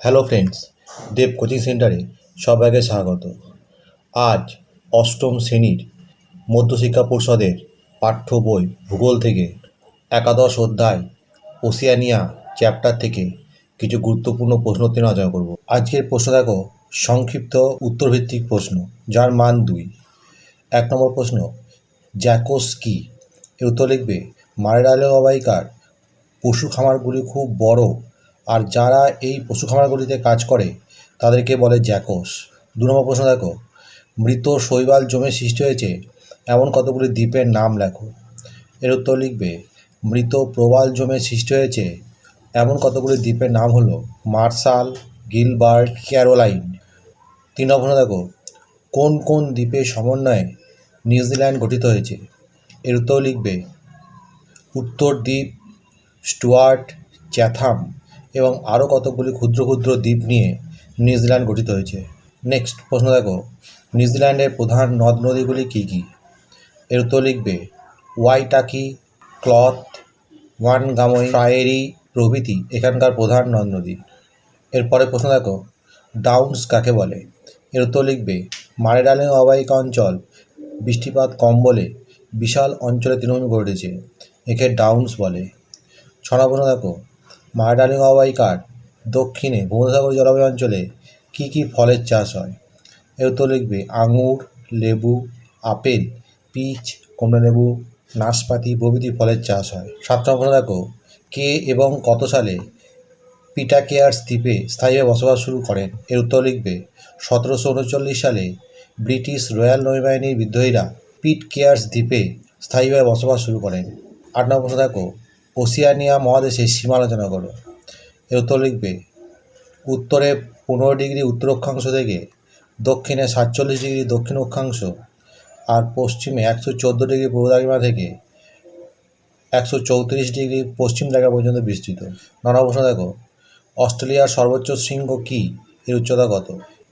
Hello friends দেব coaching সেন্টারে সবাইকে স্বাগত। আজ অষ্টম শ্রেণির মধ্যশিক্ষা পরিষদের পাঠ্য বই ভূগোল থেকে একাদশ অধ্যায়, ওসিয়ানিয়া চ্যাপ্টার থেকে কিছু গুরুত্বপূর্ণ প্রশ্ন উত্তর আলোচনা করব। আজকের প্রশ্ন দেখো, সংক্ষিপ্ত উত্তরভিত্তিক প্রশ্ন, যার মান দুই। এক নম্বর প্রশ্ন, জ্যাকোস কি? এর উত্তর লিখবে মারেডালে অবাইকার, পশু খামারগুলি খুব বড় আর যারা এই পশু খামারগুলিতে কাজ করে, তাদেরকে বলে জ্যাকোস। দু নম্বর প্রশ্ন দেখো, মৃত শৈবাল জমে সৃষ্টি হয়েছে, এমন কতগুলি দ্বীপের নাম লেখো? এর উত্তর লিখবে, মৃত প্রবাল জমে সৃষ্টি হয়েছে, এমন কতগুলি দ্বীপের নাম হলো মার্শাল গিলবার্ট, ক্যারোলাইন। তিন নম্বর দেখো, কোন কোন দ্বীপের সমন্বয়ে নিউজিল্যান্ড গঠিত হয়েছে? এর উত্তর লিখবে, উত্তর দ্বীপ স্টুয়ার্ট চ্যাথাম। এবং আরও কতগুলি ক্ষুদ্র ক্ষুদ্র দ্বীপ নিয়ে নিউজিল্যান্ড গঠিত হয়েছে। নেক্সট প্রশ্ন দেখো, নিউজিল্যান্ডের প্রধান নদ নদীগুলি কী কী? এর উত্তর লিখবে, ওয়াইটাকি, ক্লথ ওয়ানগামই প্রায়েরি প্রভৃতি এখানকার প্রধান নদ নদী। এরপরে প্রশ্ন দেখো, ডাউন্স কাকে বলে? এর উত্তর লিখবে মারেডালিং অবাহিকা অঞ্চল, বৃষ্টিপাত কম বলে বিশাল অঞ্চলে তৃণমূল গড়ে উঠেছে, একে ডাউন্স বলে। ছ নম্বর প্রশ্ন দেখো মারাডালিং অবাহিকার দক্ষিণে ভূমধ্যসাগর জলবায়ু অঞ্চলে কী কী ফলের চাষ হয়? এর উত্তর লিখবে আঙুর, লেবু, আপেল, পিচ কমলালেবু নাশপাতি প্রভৃতি ফলের চাষ হয়। সাত নম্বর দেখো, কে এবং কত সালে পিটাকেয়ার্স দ্বীপে স্থায়ীভাবে বসবাস শুরু করেন? এর উত্তর লিখবে সতেরোশো উনচল্লিশ সালে ব্রিটিশ রয়্যাল নৌবাহিনীর বিদ্রোহীরা পিট কেয়ার্স দ্বীপে স্থায়ীভাবে বসবাস শুরু করেন। আট নম্বর দেখো ওসিয়ানিয়া মহাদেশের সীমা আলোচনা করো। এর উত্তর লিখবে, উত্তরে পনেরো ডিগ্রি উত্তর অক্ষাংশ থেকে দক্ষিণে সাতচল্লিশ ডিগ্রি দক্ষিণ অক্ষাংশ আর পশ্চিমে একশো চোদ্দ ডিগ্রি পূর্ব দ্রাঘিমা থেকে একশো চৌত্রিশ ডিগ্রি পশ্চিম দ্রাঘিমা পর্যন্ত বিস্তৃত। নানা প্রশ্ন দেখো, অস্ট্রেলিয়ার সর্বোচ্চ শৃঙ্গ কী? এর উচ্চতা কত?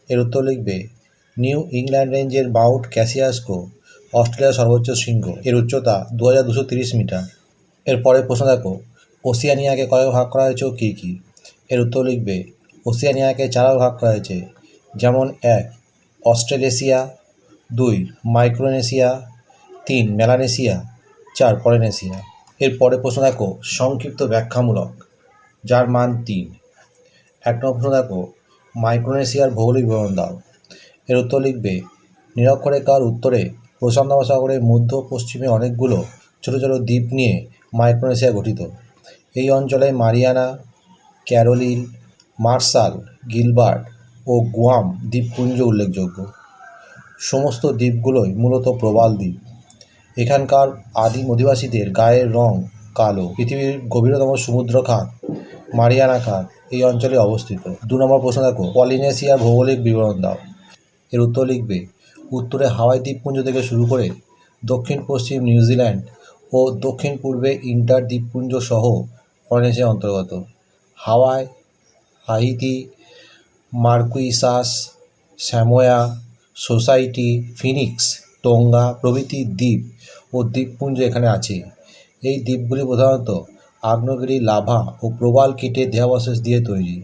এর উত্তর লিখবে, নিউ ইংল্যান্ড রেঞ্জের মাউন্ট ক্যাসিয়াসকো, অস্ট্রেলিয়ার সর্বোচ্চ শৃঙ্গ। এর উচ্চতা দু হাজার দুশো তিরিশ মিটার। এরপরে প্রশ্ন দেখো, ওসিয়ানিয়াকে কয়ে ভাগ করা হয়েছে ও কী কী? এর উত্তর লিখবে, ওসিয়ানিয়াকে চারা ভাগ করা হয়েছে, যেমন এক, অস্ট্রেলেশিয়া, দুই, মাইক্রোনেশিয়া, তিন, মেলানেশিয়া, চার, পলিনেশিয়া। এরপরে প্রশ্ন দেখো, সংক্ষিপ্ত ব্যাখ্যামূলক, যার মান তিন। এক নম্বর প্রশ্ন দেখো, মাইক্রোনেশিয়ার ভৌগোলিক বিবরণ দাও। এর উত্তর লিখবে, নিরক্ষরেখার উত্তরে প্রশান্ত মহাসাগরের মধ্য পশ্চিমে অনেকগুলো ছোটো ছোটো দ্বীপ নিয়ে মাইক্রোনেশিয়া গঠিত। এই অঞ্চলে মারিয়ানা ক্যারোলিন মার্শাল, গিলবার্ট ও গুয়াম দ্বীপপুঞ্জ উল্লেখযোগ্য। সমস্ত দ্বীপগুলোই মূলত প্রবাল দ্বীপ। এখানকার আদিম অধিবাসীদের গায়ের রং কালো। পৃথিবীর গভীরতম সমুদ্র খাত মারিয়ানা খাত এই অঞ্চলে অবস্থিত। দু নম্বর প্রশ্ন দেখো, পলিনেশিয়ার ভৌগোলিক বিবরণ দাও। এর উত্তর লিখবে, উত্তরে হাওয়াই দ্বীপপুঞ্জ থেকে শুরু করে দক্ষিণ পশ্চিম নিউজিল্যান্ড ও দক্ষিণ পূর্বে ইন্টার দ্বীপপুঞ্জ সহ পলিনেশিয়ার অন্তর্গত। Hawaii Haiti Marquesas Samoa, Society, Phoenix, Tonga প্রভৃতি দ্বীপ ও দ্বীপপুঞ্জ এখানে আছে। এই দ্বীপগুলি প্রধানত আগ্নেয়গিরি, লাভা ও প্রবাল কীটের দেহাবশেষ দিয়ে তৈরি।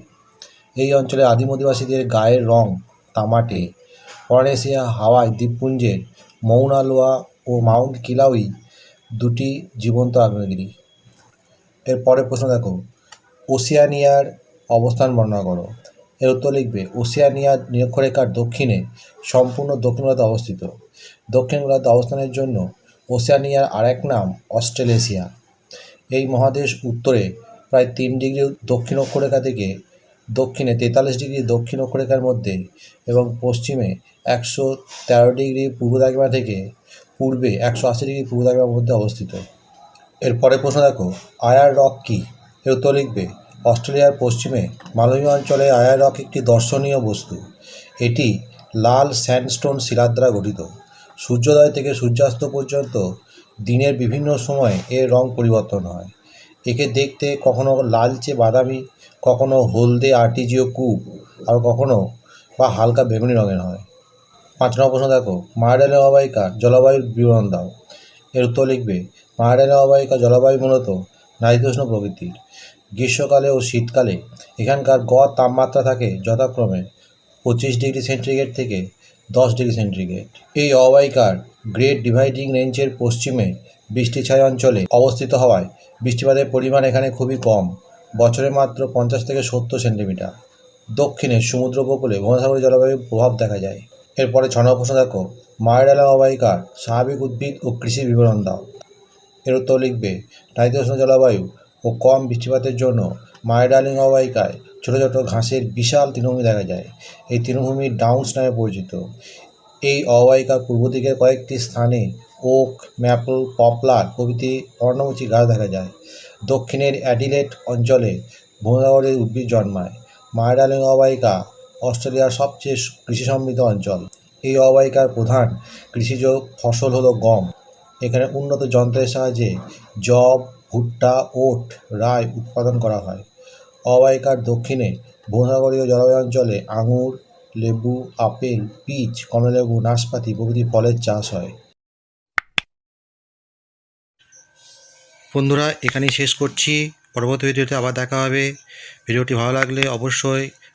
এই অঞ্চলে আদিম অধিবাসীদের গায়ের রং তামাটে। পলিনেশিয়া হাওয়াই দ্বীপপুঞ্জের মৌনা লোয়া ও মাউন্ট কিলাউই দুটি জীবন্ত আগ্নেয়গিরি। এর পরের প্রশ্ন দেখো, ওসিয়ানিয়ার অবস্থান বর্ণনা করো। এর উত্তর লিখবে ওসিয়ানিয়ার নিরক্ষরেখার দক্ষিণে সম্পূর্ণ দক্ষিণ গোলার্ধে অবস্থিত। দক্ষিণ গোলার্ধে অবস্থানের জন্য ওসিয়ানিয়ার আরেক নাম অস্ট্রেলেশিয়া। এই মহাদেশ উত্তরে প্রায় তিন ডিগ্রি দক্ষিণ অক্ষরেখা থেকে দক্ষিণে তেতাল্লিশ ডিগ্রি দক্ষিণ অক্ষরেখার মধ্যে এবং পশ্চিমে একশো তেরো ডিগ্রি পূর্ব দ্রাঘিমা থেকে পূর্বে একশো আশি ডিগ্রি পূর্ব দ্রাঘিমার মধ্যে অবস্থিত। এরপরে প্রশ্ন দেখো, আয়ার রক কী? এর উত্তর লিখবে, অস্ট্রেলিয়ার পশ্চিমে মালভূমি অঞ্চলে আয়ার রক একটি দর্শনীয় বস্তু। এটি লাল স্যান্ডস্টোন শিলার দ্বারা গঠিত। সূর্যোদয় থেকে সূর্যাস্ত পর্যন্ত দিনের বিভিন্ন সময় এর রং পরিবর্তন হয়। একে দেখতে কখনো লালচে বাদামি, কখনো হলদে আর্টিজিও কূপ, আর কখনো বা হালকা বেগুনি রঙের হয়। পাঁচ নম্বর প্রশ্ন দেখো মারাডালের অবাহিকার জলবায়ুর বিবরণ দাও। এর উত্তর লিখবে মারাডালের অবাহিকা জলবায়ু মূলত নাতিশীতোষ্ণ প্রকৃতির। গ্রীষ্মকালে ও শীতকালে এখানকার গড় তাপমাত্রা থাকে যথাক্রমে পঁচিশ ডিগ্রি সেন্টিগ্রেড থেকে দশ ডিগ্রি সেন্টিগ্রেড। এই অববাহিকার গ্রেট ডিভাইডিং রেঞ্জের পশ্চিমে বৃষ্টিছায়া অঞ্চলে অবস্থিত হওয়ায় বৃষ্টিপাতের পরিমাণ এখানে খুবই কম, বছরে মাত্র পঞ্চাশ থেকে সত্তর সেন্টিমিটার। দক্ষিণে সমুদ্র উপকূলে মহাসাগরীয় জলবায়ুর প্রভাব দেখা যায়। এরপরে ছ নম্বর প্রশ্ন দেখো মায়াডালা অববাহিকার স্বাভাবিক উদ্ভিদ ও কৃষি বিবরণ দাও। এর উত্তর লিখবে নাতিশীতোষ্ণ জলবায়ু ও কম বৃষ্টিপাতের জন্য মায়াডালিং অববাহিকায় ছোটো ছোটো ঘাসের বিশাল তৃণভূমি দেখা যায়। এই তৃণভূমি ডাউন্স নামে পরিচিত। এই অববাহিকার পূর্ব দিকের কয়েকটি স্থানে ওক, ম্যাপল, পপলার প্রভৃতি পর্ণমোচী গাছ দেখা যায়। দক্ষিণের অ্যাডিলেট অঞ্চলে ভূমসাগরের উদ্ভিদ জন্মায়। মায়াডালিং অববাহিকা অস্ট্রেলিয়ার সবচেয়ে কৃষি সমৃদ্ধ অঞ্চল। এই অবায়িকার প্রধান কৃষিজ ফসল হলো গম। এখানে উন্নত যন্ত্রের সাহায্যে জব ভুট্টা, ওট রায় উৎপাদন করা হয়। অবায়িকার দক্ষিণে ভূমসাগরীয় জলবায়ু অঞ্চলে আঙুর, লেবু, আপেল, পিচ, কমলালেবু, নাশপাতি প্রভৃতি ফলের চাষ হয়। বন্ধুরা, এখানেই শেষ করছি। পরবর্তী ভিডিওতে আবার দেখা হবে। ভিডিওটি ভালো লাগলে অবশ্যই